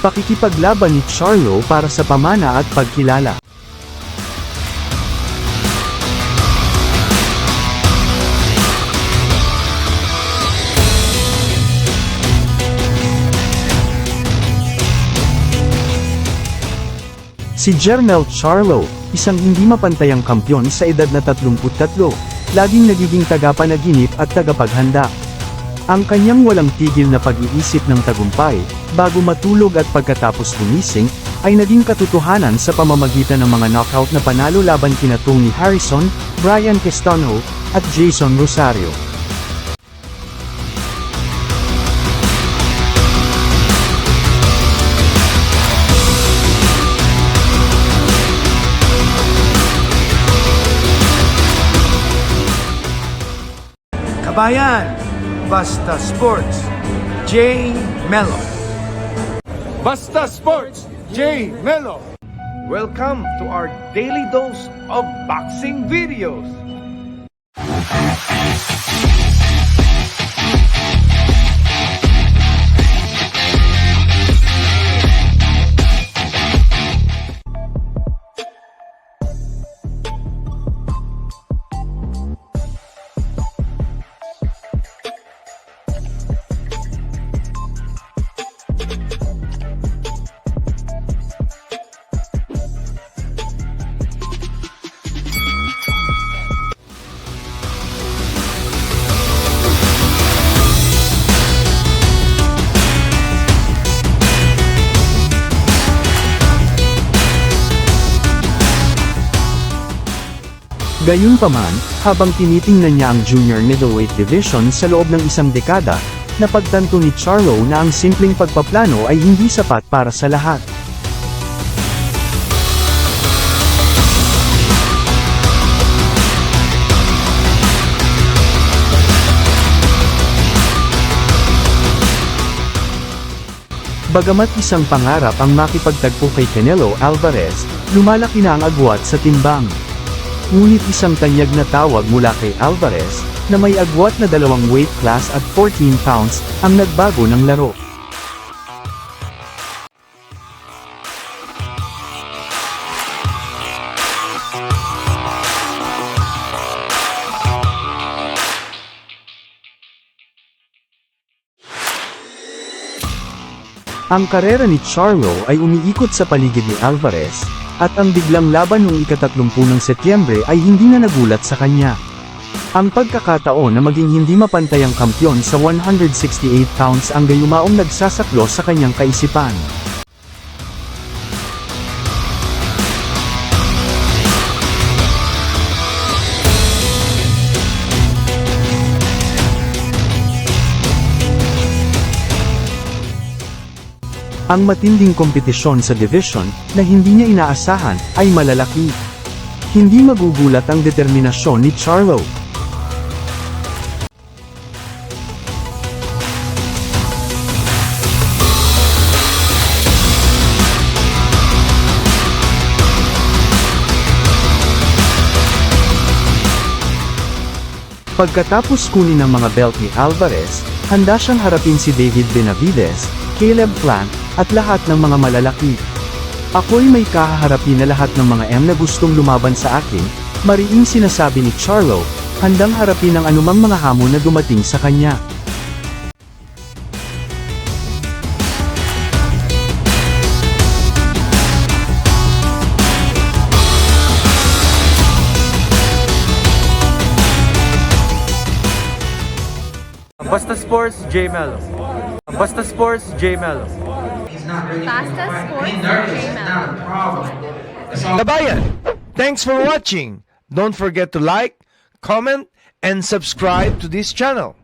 Pakikipaglaban ni Charlo para sa pamana at pagkilala. Si Jermel Charlo, isang hindi mapantayang kampyon sa edad na 33, laging nagiging tagapanaginip at tagapaghanda. Ang kanyang walang tigil na pag-iisip ng tagumpay, bago matulog at pagkatapos gumising, ay naging katotohanan sa pamamagitan ng mga knockout na panalo laban kina Tony Harrison, Brian Castano, at Jason Rosario. Kabayan, Basta Sports, J. Mello. Basta Sports, J. Melo. Welcome to our daily dose of boxing videos. Gayunpaman, habang tinitingnan niya ang junior middleweight division sa loob ng isang dekada, napagtanto ni Charlo na ang simpleng pagpaplano ay hindi sapat para sa lahat. Bagamat isang pangarap ang makipagtagpo kay Canelo Alvarez, lumalaki na ang agwat sa timbang. Ngunit isang tanyag na tawag mula kay Alvarez, na may agwat na dalawang weight class at 14 pounds, ang nagbago ng laro. Ang karera ni Charlo ay umiikot sa paligid ni Alvarez, at ang biglang laban noong ikatatlumpu ng Setyembre ay hindi na nagulat sa kanya. Ang pagkakataon na maging hindi mapantayang kampyon sa 168 pounds ang gayumaong nagsasaklo sa kanyang kaisipan. Ang matinding kompetisyon sa division, na hindi niya inaasahan, ay malalaki. Hindi magugulat ang determinasyon ni Charlo. Pagkatapos kunin ang mga belt ni Alvarez, handa siyang harapin si David Benavides, Caleb Plant, at lahat ng mga malalaki. Ako'y may kahaharapin na lahat ng mga M na gustong lumaban sa akin, mariing sinasabi ni Charlo, handang harapin ang anumang mga hamon na dumating sa kanya. Basta Sports, J. Melo. Basta Sports, J. Melo. Basta Sports. Melo. Kabayan, thanks for watching. Don't forget to like, comment, and subscribe to this channel.